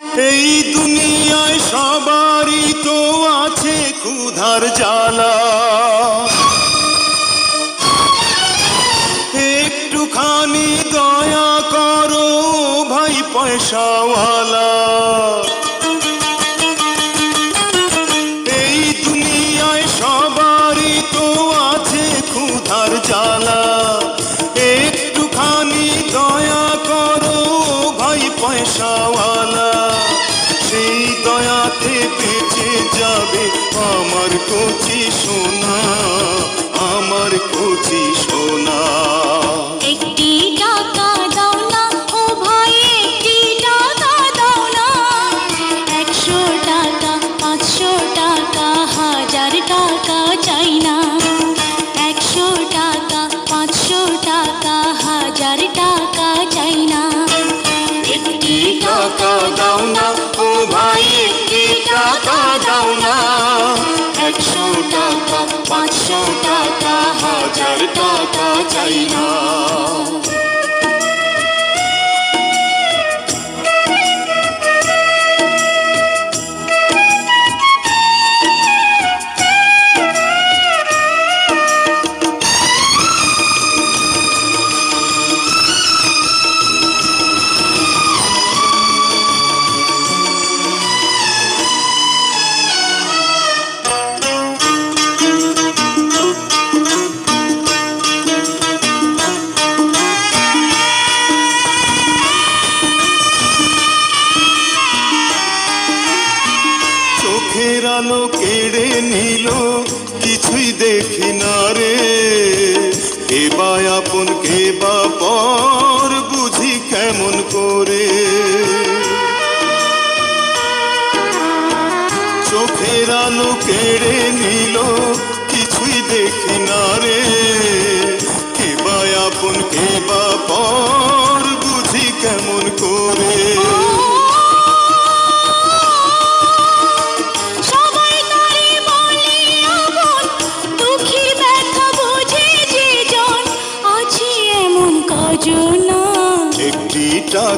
এই দুনিয়ায় সবারই তো আছে ক্ষুধার জ্বালা। একটুখানি দয়া করো ভাই পয়সাওয়ালা। এই করো ভাই পয়সাওয়ালা। আমার কচি সোনা আমার কচি সোনা। পাঁচশো টাকা হাজার টাকা চাই না। আলো কেড়ে নিল, কিছুই দেখি না রে। কে বা আপন, কে বা পর, বুঝি কেমন করে। চোখের আলো কেড়ে নিল, কিছুই দেখি না রে। কে বা আপন, কে বা পর, বুঝি কেমন করে।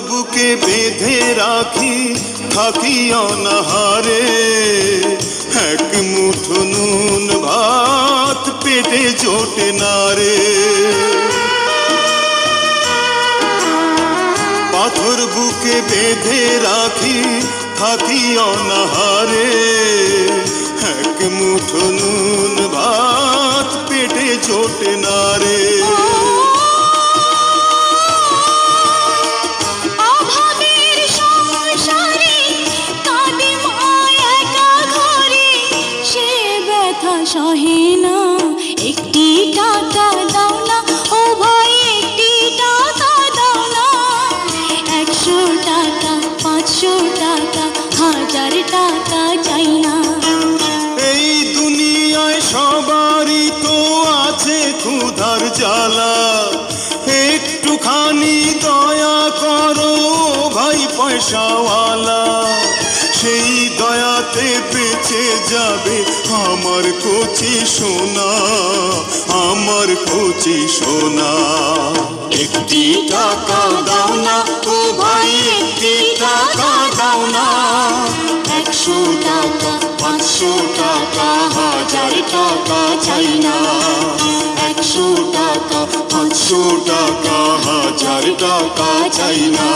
বুকে বেঁধে রাখি, থাকি অনাহারে। এক মুঠো নুন ভাত পেটে জোটে না রে। পাথর বুকে বেঁধে রাখি, থাকি অনাহারে। এক মুঠো নুন ভাত পেটে জোটে না রে। ব্যথা সহে না। একটি টাকা দাও না, ও ভাই, একটি টাকা দাও না। একশো টাকা, পাঁচশো টাকা, হাজার টাকা চাই না। এই দুনিয়ায় সবারই তো আছে ক্ষুধার জ্বালা। একটুখানি দয়া করো ভাই, পয়সাওয়ালা। সেই দয়াতে বেঁচে যাবে আমার কচি সোনা, আমার কচি সোনা। একটি টাকা দাও না ও ভাই, একটি টাকা দাও না। একশো টাকা, পাঁচশো টাকা, হাজার টাকা চাই না। একশো টাকা, পাঁচশো টাকা, হাজার টাকা চাই না।